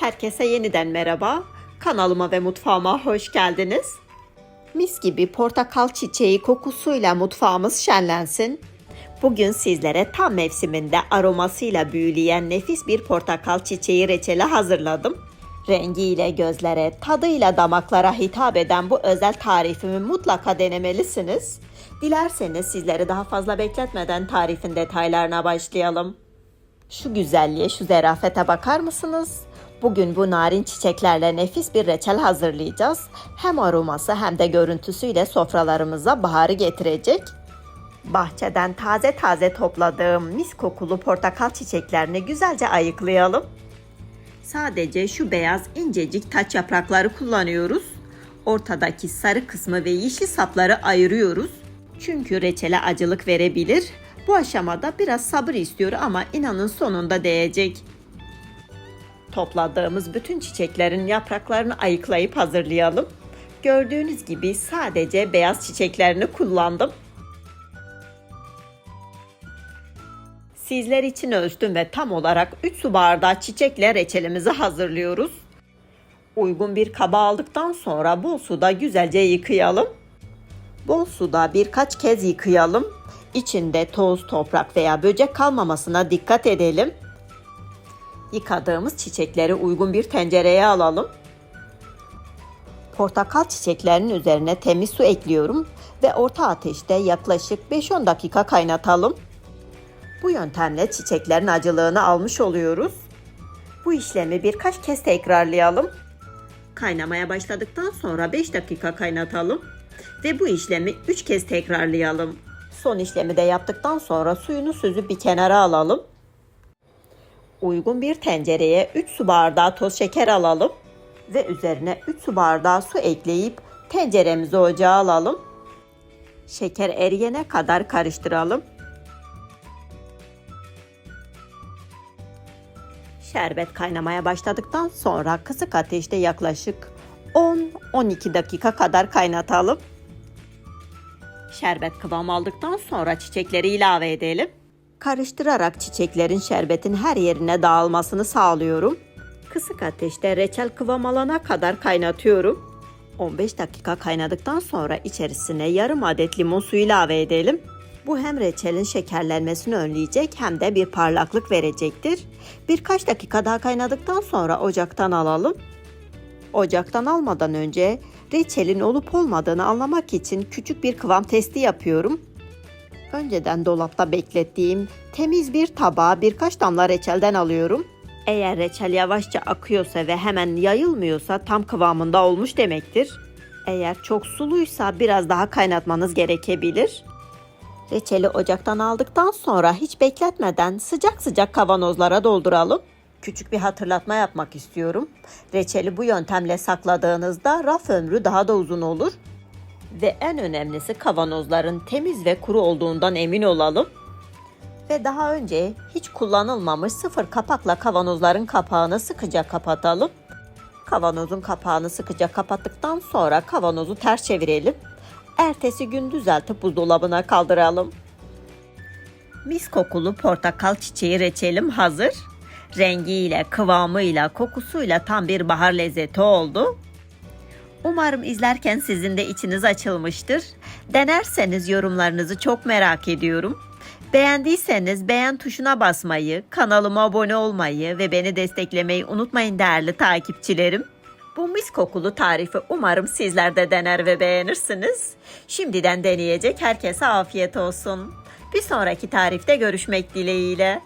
Herkese yeniden merhaba. Kanalıma ve mutfağıma hoş geldiniz. Mis gibi portakal çiçeği kokusuyla mutfağımız şenlensin. Bugün sizlere tam mevsiminde aromasıyla büyüleyen nefis bir portakal çiçeği reçeli hazırladım. Rengiyle gözlere, tadıyla damaklara hitap eden bu özel tarifimi mutlaka denemelisiniz. Dilerseniz sizleri daha fazla bekletmeden tarifin detaylarına başlayalım. Şu güzelliğe, şu zerafete bakar mısınız? Bugün bu narin çiçeklerle nefis bir reçel hazırlayacağız. Hem aroması hem de görüntüsüyle sofralarımıza baharı getirecek. Bahçeden taze taze topladığım mis kokulu portakal çiçeklerini güzelce ayıklayalım. Sadece şu beyaz incecik taç yaprakları kullanıyoruz. Ortadaki sarı kısmı ve yeşil sapları ayırıyoruz. Çünkü reçele acılık verebilir. Bu aşamada biraz sabır istiyor ama inanın sonunda değecek. Topladığımız bütün çiçeklerin yapraklarını ayıklayıp hazırlayalım. Gördüğünüz gibi sadece beyaz çiçeklerini kullandım. Sizler için ölçtüm ve tam olarak 3 su bardağı çiçekle reçelimizi hazırlıyoruz. Uygun bir kaba aldıktan sonra bol suda güzelce yıkayalım. Bol suda birkaç kez yıkayalım. İçinde toz, toprak veya böcek kalmamasına dikkat edelim. Yıkadığımız çiçekleri uygun bir tencereye alalım. Portakal çiçeklerinin üzerine temiz su ekliyorum ve orta ateşte yaklaşık 5-10 dakika kaynatalım. Bu yöntemle çiçeklerin acılığını almış oluyoruz. Bu işlemi birkaç kez tekrarlayalım. Kaynamaya başladıktan sonra 5 dakika kaynatalım ve bu işlemi 3 kez tekrarlayalım. Son işlemi de yaptıktan sonra suyunu süzüp bir kenara alalım. Uygun bir tencereye 3 su bardağı toz şeker alalım ve üzerine 3 su bardağı su ekleyip tenceremizi ocağa alalım. Şeker eriyene kadar karıştıralım. Şerbet kaynamaya başladıktan sonra kısık ateşte yaklaşık 10-12 dakika kadar kaynatalım. Şerbet kıvam aldıktan sonra çiçekleri ilave edelim. Karıştırarak çiçeklerin şerbetin her yerine dağılmasını sağlıyorum. Kısık ateşte reçel kıvam alana kadar kaynatıyorum. 15 dakika kaynadıktan sonra içerisine yarım adet limon suyu ilave edelim. Bu hem reçelin şekerlenmesini önleyecek hem de bir parlaklık verecektir. Birkaç dakika daha kaynadıktan sonra ocaktan alalım. Ocaktan almadan önce reçelin olup olmadığını anlamak için küçük bir kıvam testi yapıyorum. Önceden dolapta beklettiğim temiz bir tabağa birkaç damla reçelden alıyorum. Eğer reçel yavaşça akıyorsa ve hemen yayılmıyorsa tam kıvamında olmuş demektir. Eğer çok suluysa biraz daha kaynatmanız gerekebilir. Reçeli ocaktan aldıktan sonra hiç bekletmeden sıcak sıcak kavanozlara dolduralım. Küçük bir hatırlatma yapmak istiyorum. Reçeli bu yöntemle sakladığınızda raf ömrü daha da uzun olur. Ve en önemlisi kavanozların temiz ve kuru olduğundan emin olalım. Ve daha önce hiç kullanılmamış sıfır kapakla kavanozların kapağını sıkıca kapatalım. Kavanozun kapağını sıkıca kapattıktan sonra kavanozu ters çevirelim. Ertesi gün düzeltip buzdolabına kaldıralım. Mis kokulu portakal çiçeği reçelim hazır. Rengiyle, kıvamıyla, kokusuyla tam bir bahar lezzeti oldu. Umarım izlerken sizin de içiniz açılmıştır. Denerseniz yorumlarınızı çok merak ediyorum. Beğendiyseniz beğen tuşuna basmayı, kanalıma abone olmayı ve beni desteklemeyi unutmayın değerli takipçilerim. Bu mis kokulu tarifi umarım sizler de dener ve beğenirsiniz. Şimdiden deneyecek herkese afiyet olsun. Bir sonraki tarifte görüşmek dileğiyle.